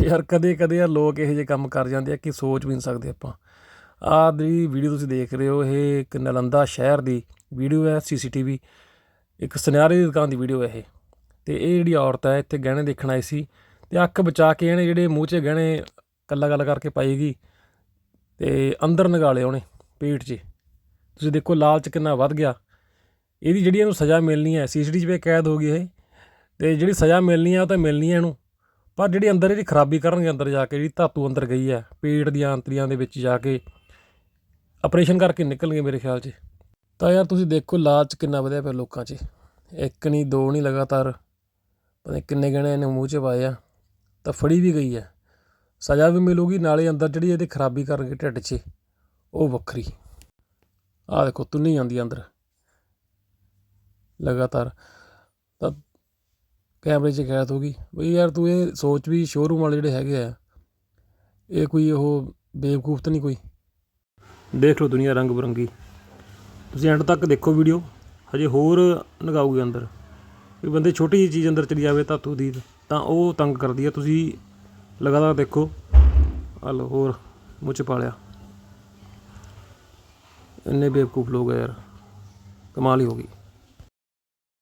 ਯਾਰ ਕਦੇ ਕਦੇ ਯਾਰ ਲੋਕ ਇਹੋ ਜਿਹੇ ਕੰਮ ਕਰ ਜਾਂਦੇ ਆ ਕਿ ਸੋਚ ਵੀ ਨਹੀਂ ਸਕਦੇ ਆਪਾਂ। ਆਹ ਦੀ ਵੀਡੀਓ ਤੁਸੀਂ ਦੇਖ ਰਹੇ ਹੋ, ਇਹ ਇੱਕ ਨਲੰਦਾ ਸ਼ਹਿਰ ਦੀ ਵੀਡੀਓ ਹੈ ਸੀਸੀਟੀਵੀ ਇੱਕ ਸੁਨਿਆਰੇ ਦੀ ਦੁਕਾਨ ਦੀ ਵੀਡੀਓ ਹੈ ਇਹ। ਤੇ ਇਹ ਜਿਹੜੀ ਔਰਤ ਹੈ, ਇੱਥੇ ਗਹਿਣੇ ਦੇਖਣ ਆਈ ਸੀ ਤੇ ਅੱਖ ਬਚਾ ਕੇ ਇਹਨੇ ਜਿਹੜੇ ਮੂੰਹ 'ਚ ਗਹਿਣੇ ਕੱਲਾ ਗੱਲ ਕਰਕੇ ਪਾਈਗੀ ਤੇ ਅੰਦਰ ਨਗਾਲੇ ਉਹਨੇ ਪੇਟ 'ਚ। ਤੁਸੀਂ ਦੇਖੋ ਲਾਲਚ ਕਿੰਨਾ ਵੱਧ ਗਿਆ। ਇਹਦੀ ਜਿਹੜੀ ਇਹਨੂੰ ਸਜ਼ਾ ਮਿਲਣੀ ਹੈ ਸੀਸੀਟੀਵੀ ਵੀ ਕੈਦ ਹੋ ਗਈ ਇਹ। ਤੇ ਜਿਹੜੀ ਸਜ਼ਾ ਮਿਲਣੀ ਹੈ ਉਹ ਤਾਂ ਮਿਲਣੀ ਹੈ ਇਹਨੂੰ। ਪਰ ਜਿਹੜੀ ਅੰਦਰ ਇਹਦੀ ਖਰਾਬੀ ਕਰਨਗੇ ਅੰਦਰ ਜਾ ਕੇ, ਜਿਹੜੀ ਧਾਤੂ ਅੰਦਰ ਗਈ ਹੈ, ਪੇਟ ਦੀਆਂ ਅੰਤਰੀਆਂ ਦੇ ਵਿੱਚ ਜਾ ਕੇ ਆਪਰੇਸ਼ਨ ਕਰਕੇ ਨਿਕਲਣਗੇ ਮੇਰੇ ਖਿਆਲ 'ਚ। ਤਾਂ ਯਾਰ ਤੁਸੀਂ ਦੇਖੋ ਲਾਲਚ ਕਿੰਨਾ ਵਧਿਆ ਪਿਆ ਲੋਕਾਂ 'ਚ। ਇੱਕ ਨਹੀਂ ਦੋ ਨਹੀਂ ਲਗਾਤਾਰ, ਪਤਾ ਕਿੰਨੇ ਗਹਿਣੇ ਇਹਨੇ ਮੂੰਹ 'ਚ ਪਾਏ ਆ, ਤਾਂ ਫੜੀ ਵੀ ਗਈ ਹੈ। ਸਜ਼ਾ ਵੀ ਮਿਲੂਗੀ, ਨਾਲੇ ਅੰਦਰ ਜਿਹੜੀ ਇਹਦੀ ਖਰਾਬੀ ਕਰਨਗੇ ਢਿੱਡ 'ਚ, ਉਹ ਵੱਖਰੀ। ਆਹ ਦੇਖੋ, ਤੁੰਨੀ ਜਾਂਦੀ ਅੰਦਰ। ਲਗਾਤਾਰ, ਤਾਂ ਕੈਮਰੇ 'ਚ ਕੈਦ ਹੋ ਗਈ। ਬਈ ਯਾਰ ਤੂੰ ਇਹ ਸੋਚ ਵੀ ਸ਼ੋਅਰੂਮ ਵਾਲੇ ਜਿਹੜੇ ਹੈਗੇ ਆ, ਇਹ ਕੋਈ ਉਹ ਬੇਵਕੂਫ ਤਾਂ ਨਹੀਂ ਕੋਈ? ਦੇਖ ਲਓ ਦੁਨੀਆ ਰੰਗ ਬਰੰਗੀ। ਤੁਸੀਂ ਐਂਡ ਤੱਕ ਦੇਖੋ ਵੀਡੀਓ ਹਜੇ ਹੋਰ ਨਗਾਊਗੇ ਅੰਦਰ। ਵੀ ਬੰਦੇ ਛੋਟੀ ਜਿਹੀ ਚੀਜ਼ ਅੰਦਰ ਚਲੀ ਜਾਵੇ ਧਾਤੂ ਦੀ ਤਾਂ ਉਹ ਤੰਗ ਕਰਦੀ ਆ। ਤੁਸੀਂ ਲਗਾਤਾਰ ਦੇਖੋ। ਆ ਲਓ, ਹੋਰ ਮੂੰਹ 'ਚ ਪਾ ਲਿਆ। ਇੰਨੇ ਬੇਵਕੂਫ ਲੋਕ ਆ ਯਾਰ। ਕਮਾਲ ਹੀ ਹੋ ਗਈ।